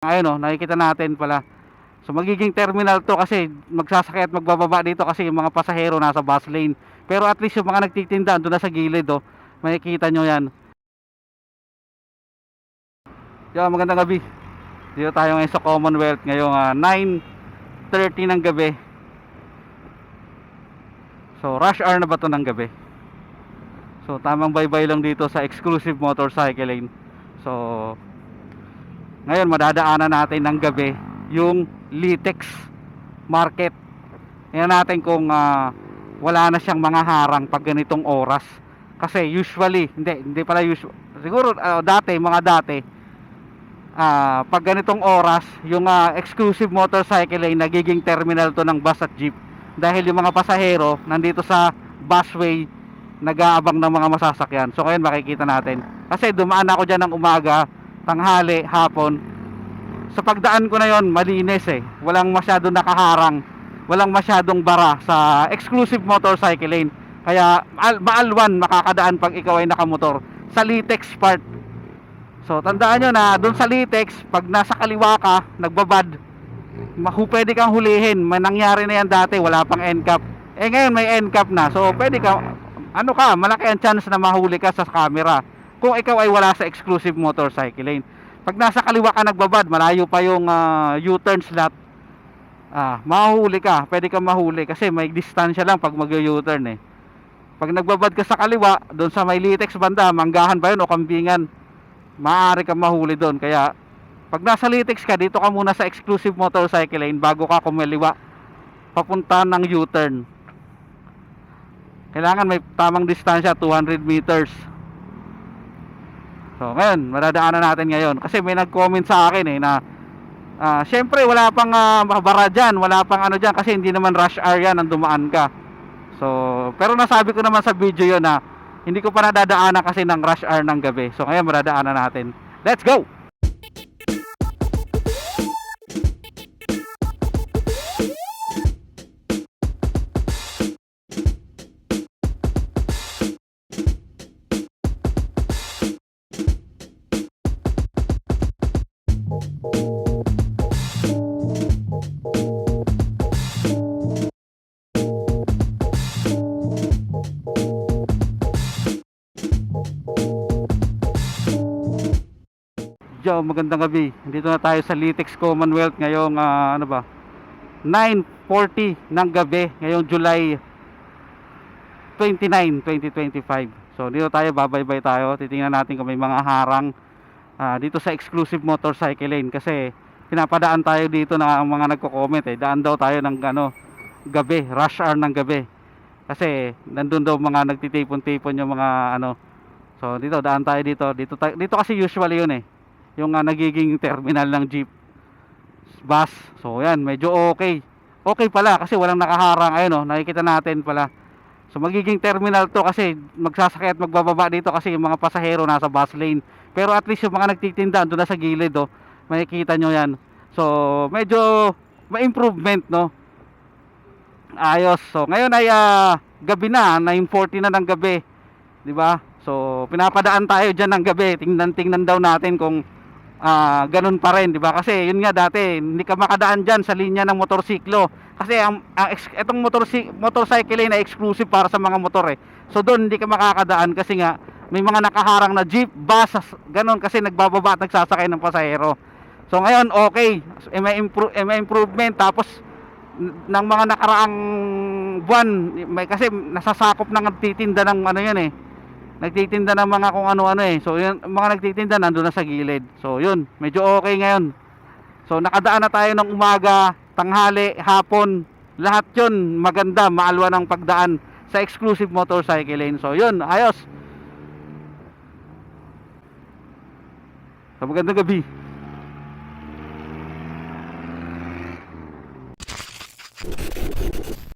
Ayun oh, nakikita natin pala. So magiging terminal to kasi magsasakay at magbababa dito kasi yung mga pasahero nasa bus lane. Pero at least yung mga nagtitinda doon na sa gilid oh, makikita nyo yan. Yo, magandang gabi. Dito tayo ngayon sa Commonwealth ngayong ah, 9.30 ng gabi. So rush hour na ba to ng gabi? So tamang baybay lang dito sa exclusive motorcycle lane. So ngayon madadaanan natin ng gabi yung Litex Market. Tingnan natin kung ah, wala na siyang mga harang pag ganitong oras. Kasi usually, hindi, hindi pala usual. Siguro ah, dati, mga dati, ah, pag ganitong oras, yung ah, exclusive motorcycle lane nagiging terminal to ng bus at jeep. Dahil yung mga pasahero nandito sa busway nag-aabang ng mga masasakyan. So ngayon makikita natin. Kasi dumaan ako dyan ng umaga, tanghali, hapon. Sa pagdaan ko na yon malinis eh. Walang masyadong nakaharang. Walang masyadong bara sa exclusive motorcycle lane. Kaya maal- maalwan makakadaan pag ikaw ay nakamotor. Sa Litex part. So tandaan nyo na doon sa Litex, pag nasa kaliwa ka, nagbabad, mahu pwede kang hulihin. May nangyari na yan dati, wala pang NCAP. Eh ngayon may NCAP na. So pwede ka, ano ka, malaki ang chance na mahuli ka sa camera. Kung ikaw ay wala sa exclusive motorcycle lane. Pag nasa kaliwa ka nagbabad, malayo pa yung ah, U-turn slot. Ah, mahuli ka, pwede kang mahuli kasi may distansya lang pag mag-U-turn eh. Pag nagbabad ka sa kaliwa, doon sa may Litex banda, manggahan ba yun o kambingan, maaari kang mahuli doon. Kaya, pag nasa Litex ka, dito ka muna sa exclusive motorcycle lane bago ka kumaliwa papunta ng U-turn. Kailangan may tamang distansya, 200 meters. So, ngayon, madadaanan natin ngayon. Kasi may nag-comment sa akin eh na ah, syempre wala pang uh, bara dyan, wala pang ano dyan kasi hindi naman rush hour yan ang dumaan ka. So, pero nasabi ko naman sa video yon na hindi ko pa nadadaanan kasi ng rush hour ng gabi. So, ngayon madadaanan natin. Let's go! Yo, magandang gabi. Dito na tayo sa Litex Commonwealth ngayong ah, ano ba? 9:40 ng gabi ngayong July 29, 2025. So dito tayo babaybay tayo. Titingnan natin kung may mga harang ah, dito sa exclusive motorcycle lane kasi pinapadaan tayo dito na ang mga nagko-comment eh. Daan daw tayo ng ano gabi, rush hour ng gabi. Kasi nandun daw mga nagtitipon-tipon yung mga ano. So dito daan tayo dito. Dito dito kasi usually yun eh yung ah, nagiging terminal ng jeep. Bus. So yan medyo okay. Okay pala kasi walang nakaharang ayun oh nakikita natin pala. So magiging terminal to kasi magsasakay at magbababa dito kasi yung mga pasahero nasa bus lane. Pero at least yung mga nagtitinda doon na sa gilid oh makikita nyo yan. So medyo may improvement no? Ayos. So ngayon ay ah, gabi na 9.40 na ng gabi. Di ba? So pinapadaan tayo diyan ng gabi. Tingnan tingnan daw natin kung ah ganun pa rin, di ba? Kasi yun nga dati, hindi ka makadaan diyan sa linya ng motorsiklo. Kasi ang, ang etong motorsi- motorcycle lane na exclusive para sa mga motor eh. So doon hindi ka makakadaan kasi nga may mga nakaharang na jeep, bus, ganun kasi nagbababa at nagsasakay ng pasahero. So ngayon okay, may, impro- eh, may improvement tapos ng mga nakaraang buwan may kasi nasasakop ng nagtitinda ng ano yan eh nagtitinda ng mga kung ano-ano eh. So, yun, mga nagtitinda nandun na sa gilid. So, yun, medyo okay ngayon. So, nakadaan na tayo ng umaga, tanghali, hapon. Lahat yun, maganda, maalwa ng pagdaan sa exclusive motorcycle lane. So, yun, ayos. So, magandang gabi.